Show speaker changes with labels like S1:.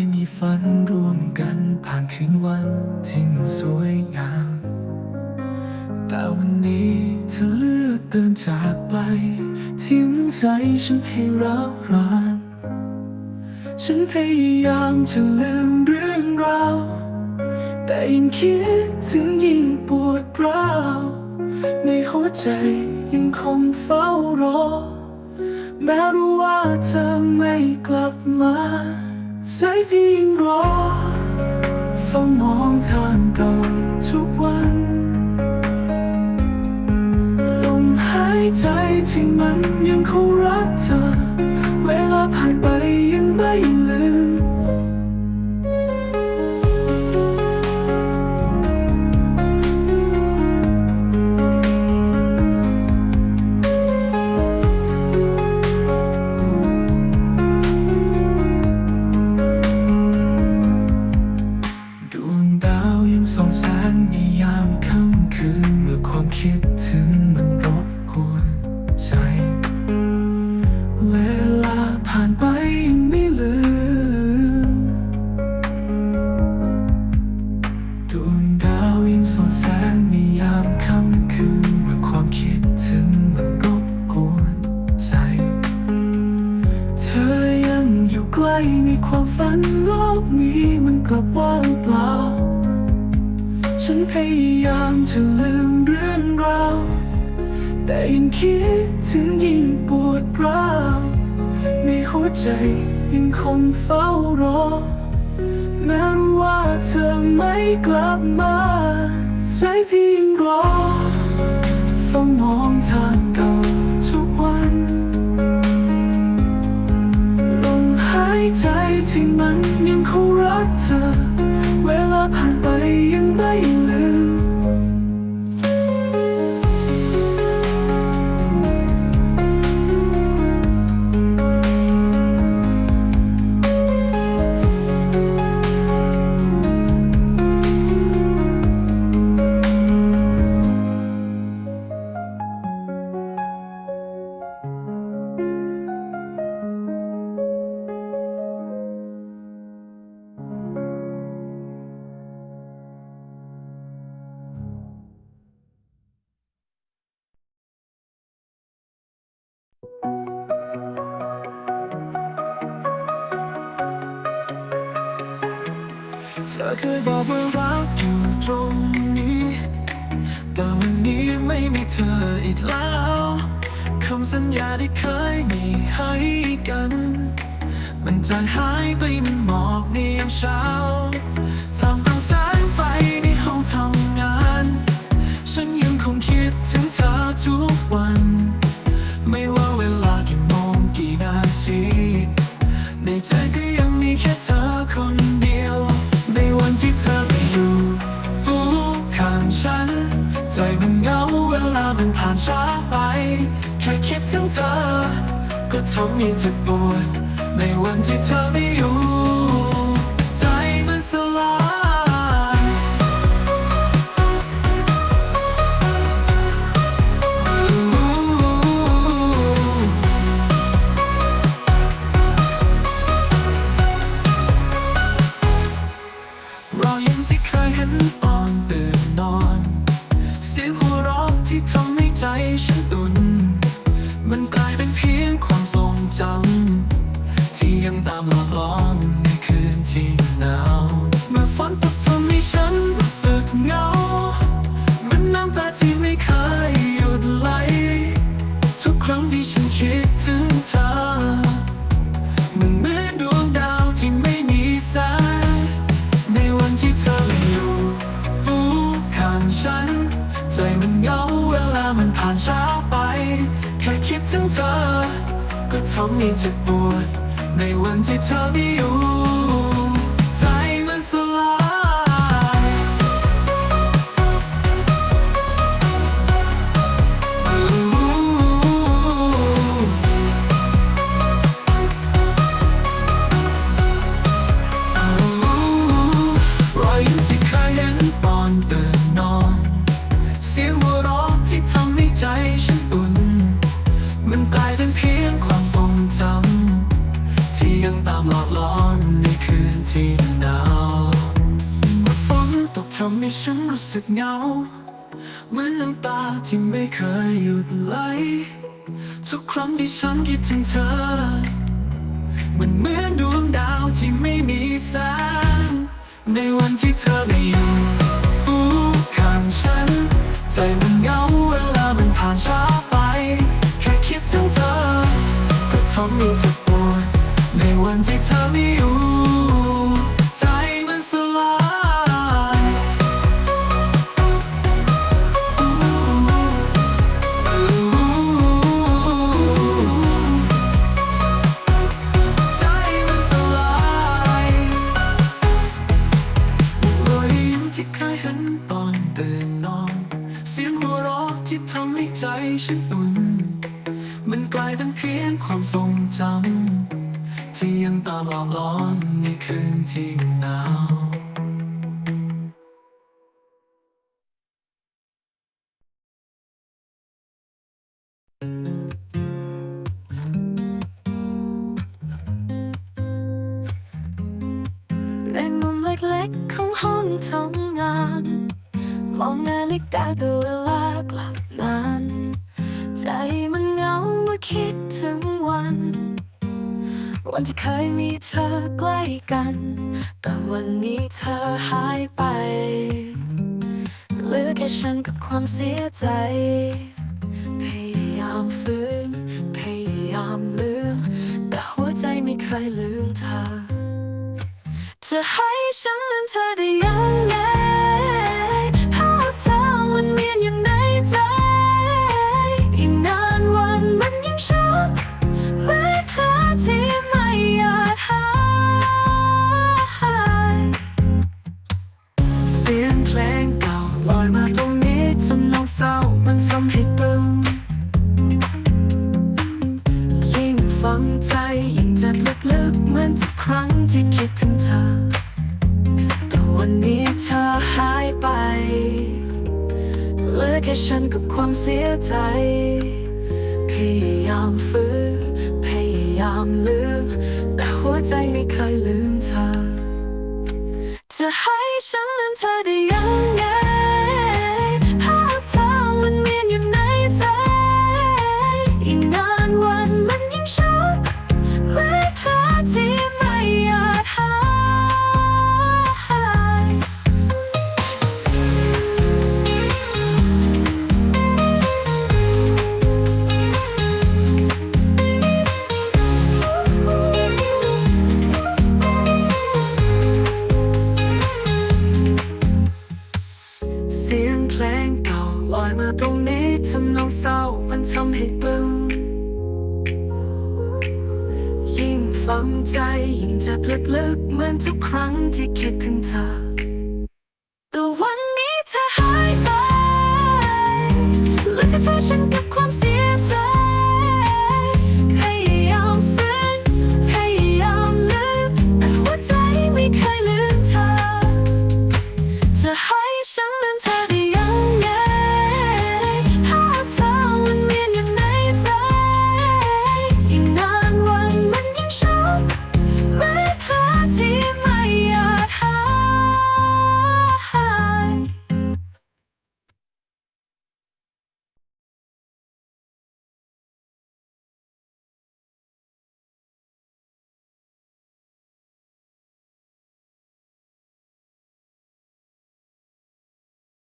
S1: ยมีฝันร่วมกันผ่านคืนวันที่มันสวยงาม แต่วันนี้เธอเลือกเดินจากไป ทิ้งใจฉันให้ร้าวราน ฉันพยายามจะลืมเรื่องราวแต่ยิ่งคิดถึงยิ่งปวดร้าวในหัวใจยังคงเฝ้ารอ แม้รู้ว่าเธอไม่กลับมา ใจที่ยิ่งรอเฝ้ามองทางเก่าทุกวันลมหายใจที่มันยังคงรักเธอ เวลาผ่านไปยังไม่ลืม ใกล้ในความฝันโลกนี้มันกลับว่างเปล่า ฉันพยายามจะลืมเรื่องราวแต่ยังคิดถึงยิ่งปวดร้าวในหัวใจยังคงเฝ้ารอแม้รู้ว่าเธอไม่กลับมาใจที่ยังรอเฝ้ามองทาง ใจที่มันยังคงรักเธอ เวลาผ่านไป เธอเคยบอกว่ารักอยู่ตรงนี้ แต่วันนี้ไม่มีเธออีกแล้วคำสัญญาที่เคยมีให้กัน มันจางหายไปมันหมอกในยามเช้าทำกลางแสงไฟในห้องทำงาน ฉันยังคงคิดถึงเธอทุกวัน ไม่ว่าเวลากี่โมงกี่นาที ในใจก็ยังมีแค่เธอคนเดียว เธอ ก็ทำให้เจ็บปวดในวันที่เธอไม่อยู่ เธอ ก็ทำให้เจ็บปวดในวันที่เธอไม่อยู่ ที่หนาวเมื่อฝนตกทำให้ฉันรู้สึกเหงา เหมือนน้ำตาที่ไม่เคยหยุดไหล ทุกครั้งที่ฉันคิดถึงเธอ มันเหมือนดวงดาวที่ไม่มีแสง ในวันที่เธอไม่อยู่ข้างฉัน ใจมันเหงาเวลามันผ่านช้าไป แค่คิดถึงเธอก็ทำให้เธอปวดในวันที่เธอไม่อยู่ ที่ทำให้ใจฉันอุ่น มันกลายเป็นเพียงความทรงจำที่ยังตามหลอกหลอนในคืนที่หนาว
S2: ในมุมเล็กๆของห้องทำงาน มองนาฬิกาดูเวลากลับนานใจมันเหงาเมื่อคิดถึงวัน วันที่เคยมีเธอใกล้กัน แต่วันนี้เธอหายไป เหลือแค่ฉันกับความเสียใจ พยายามฟื้น พยายามลืม แต่หัวใจไม่เคยลืมเธอ จะให้ฉันลืมเธอได้ยัง แค่ฉันกับความเสียใจ พยายามฟื้นพยายามลืม แต่หัวใจไม่เคยลืมเธอ จะให้ฉันลืมเธอได้ยัง ฝังใจยิ่งเจ็บลึกๆเหมือนทุกครั้งที่คิดถึงเธอ